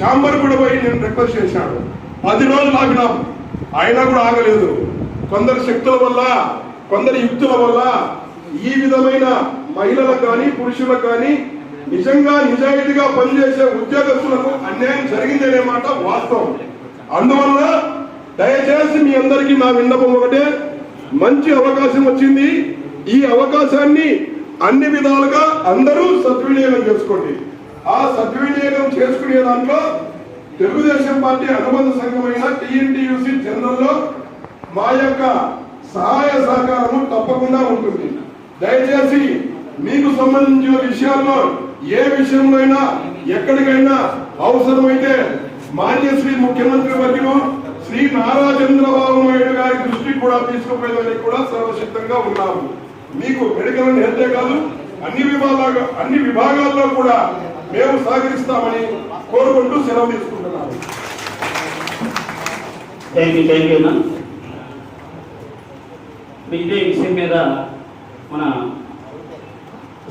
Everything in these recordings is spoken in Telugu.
ఛాంబర్ కూడా పోయి నేను రిక్వెస్ట్ చేశాను. పది రోజులు ఆగినాం. అయినా కూడా ఆగలేదు. కొందరు శక్తుల వల్ల కొందరి యుక్తుల వల్ల ఈ విధమైన మహిళలకు కానీ పురుషులకు కానీ నిజంగా నిజాయితీగా పనిచేసే ఉద్యోగస్తులకు అన్యాయం జరిగిందనే మాట వాస్తవం. అందువల్ల దయచేసి మీ అందరికీ నా విన్నపం ఒకటే. మంచి అవకాశం వచ్చింది. ఈ అవకాశాన్ని అన్ని విధాలుగా అందరూ సద్వినియోగం చేసుకోండి. ఆ సద్వినియోగం చేసుకునే దాంట్లో తెలుగుదేశం పార్టీ అనుబంధ సంఘమైన టిఎన్టీయూసీ జనరల్లో మా యొక్క సహాయ సహకారము తప్పకుండా ఉంటుంది. దయచేసి మీకు సంబంధించిన విషయాల్లో ఏ విషయంలో అయినా ఎక్కడికైనా అవసరమైతే మాన్య శ్రీ ముఖ్యమంత్రి వర్యులు శ్రీ నారా చంద్రబాబు నాయుడు గారి దృష్టికి కూడా తీసుకుపోయేదానికి కూడా సర్వసిద్ధంగా ఉన్నాము. మీకు మెడికల్ హెల్తే కాదు అన్ని విభాగాల అన్ని విభాగాల్లో కూడా మేము సహకరిస్తామని కోరుకుంటూ సెలవు తీసుకుంటున్నాము. థ్యాంక్ యూ థ్యాంక్ యూ ఇదే విషయం మీద మన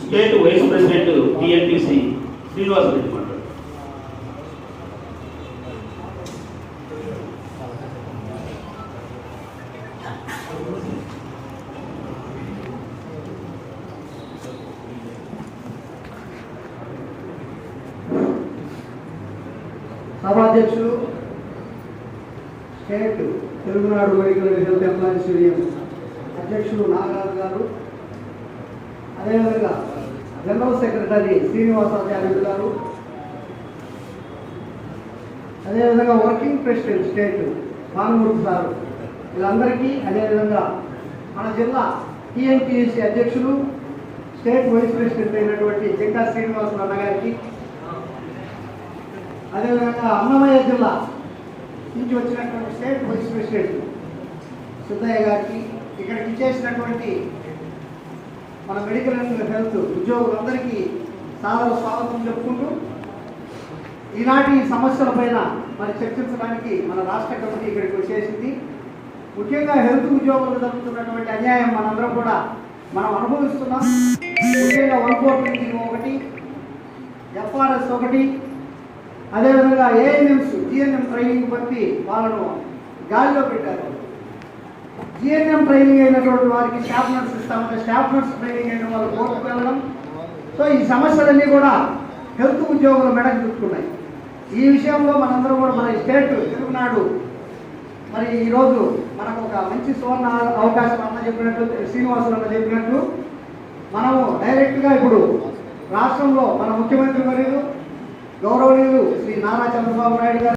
state vice president TNTC Srinivas Reddy మాట్లాడు సభాధ్యక్షులు state Telugunadu medical health employees union అధ్యక్షులు నాగరాజు గారు అదేవిధంగా జనరల్ సెక్రటరీ శ్రీనివాసాచార్యులు గారు అదేవిధంగా working president state Bhanumurthy sir వీళ్ళందరికీ అదేవిధంగా మన జిల్లా టీఎన్టీఎస్సీ అధ్యక్షులు స్టేట్ వైస్ ప్రెసిడెంట్ అయినటువంటి జంకా శ్రీనివాసులు అన్నగారికి అదేవిధంగా అన్నమయ్య జిల్లా నుంచి వచ్చినటువంటి స్టేట్ వైస్ ప్రెసిడెంట్ సిద్ధయ్య గారికి ఇక్కడికి చేసినటువంటి మన మెడికల్ అండ్ హెల్త్ ఉద్యోగులందరికీ సాదర స్వాగతం చెప్పుకుంటూ ఈనాటి సమస్యలపైన మరి చర్చించడానికి మన రాష్ట్ర కమిటీ ఇక్కడికి వచ్చేసింది. ముఖ్యంగా హెల్త్ ఉద్యోగులు జరుగుతున్నటువంటి అన్యాయం మనందరం కూడా మనం అనుభవిస్తున్నాం. ముఖ్యంగా వన్ ఫోర్ ఒకటి ఎఫ్ఆర్ఎస్ ఒకటి అదేవిధంగా ఏఎన్ఎంస్ జిఎన్ఎం ట్రైనింగ్ బట్టి వాళ్ళను గాలిలో పెట్టారు. జిఎన్ఎం ట్రైనింగ్ అయినటువంటి వారికి స్టాఫ్ నర్స్ ఇస్తామంటే స్టాఫ్ నర్స్ ట్రైనింగ్ అయిన వాళ్ళు కోర్టుకు వెళ్ళడం. సో ఈ సమస్యలన్నీ కూడా హెల్త్ ఉద్యోగుల మెడకు చుట్టుకున్నాయి ఈ విషయంలో మనందరం కూడా మన స్టేట్ తెలుగునాడు మరి ఈరోజు మనకు ఒక మంచి సువర్ణ అవకాశం అన్న చెప్పినట్లు శ్రీనివాసులు అన్న చెప్పినట్లు మనము డైరెక్ట్గా ఇప్పుడు రాష్ట్రంలో మన ముఖ్యమంత్రి మరియు గౌరవనీయులు శ్రీ నారా చంద్రబాబు నాయుడు గారు.